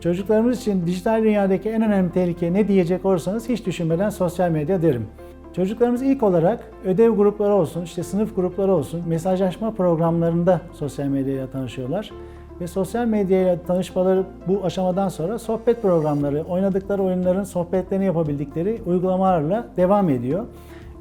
Çocuklarımız için dijital dünyadaki en önemli tehlike ne diyecek olursanız hiç düşünmeden sosyal medya derim. Çocuklarımız ilk olarak ödev grupları olsun, işte sınıf grupları olsun, mesajlaşma programlarında sosyal medyayla tanışıyorlar. Ve sosyal medyayla tanışmaları bu aşamadan sonra sohbet programları, oynadıkları oyunların sohbetlerini yapabildikleri uygulamalarla devam ediyor.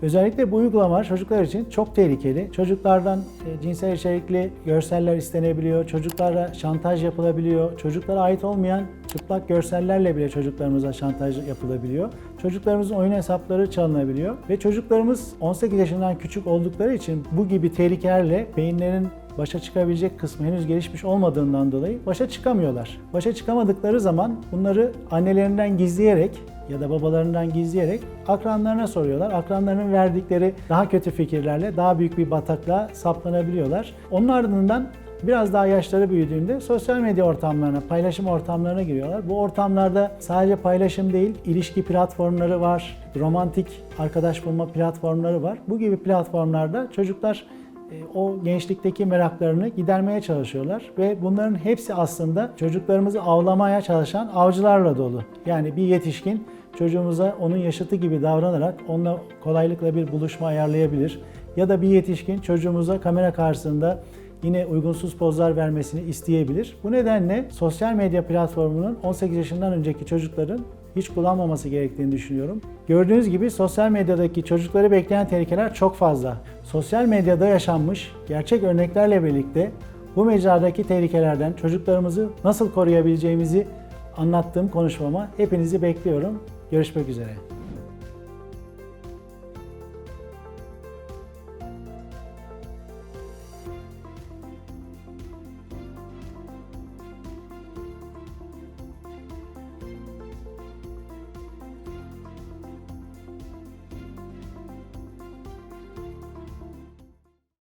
Özellikle bu uygulamalar çocuklar için çok tehlikeli. Çocuklardan e, cinsel içerikli görseller istenebiliyor, çocuklara şantaj yapılabiliyor, çocuklara ait olmayan çıplak görsellerle bile çocuklarımıza şantaj yapılabiliyor. Çocuklarımızın oyun hesapları çalınabiliyor ve çocuklarımız 18 yaşından küçük oldukları için bu gibi tehlikelerle beyinlerin başa çıkabilecek kısmı henüz gelişmiş olmadığından dolayı başa çıkamıyorlar. Başa çıkamadıkları zaman bunları annelerinden gizleyerek ya da babalarından gizleyerek akranlarına soruyorlar. Akranlarının verdikleri daha kötü fikirlerle daha büyük bir bataklığa saplanabiliyorlar. Onun ardından Biraz daha yaşları büyüdüğünde sosyal medya ortamlarına, paylaşım ortamlarına giriyorlar. Bu ortamlarda sadece paylaşım değil, ilişki platformları var, romantik arkadaş bulma platformları var. Bu gibi platformlarda çocuklar e, o gençlikteki meraklarını gidermeye çalışıyorlar ve bunların hepsi aslında çocuklarımızı avlamaya çalışan avcılarla dolu. Yani bir yetişkin çocuğumuza onun yaşıtı gibi davranarak onunla kolaylıkla bir buluşma ayarlayabilir. Ya da bir yetişkin çocuğumuza kamera karşısında yine uygunsuz pozlar vermesini isteyebilir. Bu nedenle sosyal medya platformunun 18 yaşından önceki çocukların hiç kullanmaması gerektiğini düşünüyorum. Gördüğünüz gibi sosyal medyadaki çocukları bekleyen tehlikeler çok fazla. Sosyal medyada yaşanmış gerçek örneklerle birlikte bu mecradaki tehlikelerden çocuklarımızı nasıl koruyabileceğimizi anlattığım konuşmama hepinizi bekliyorum. Görüşmek üzere.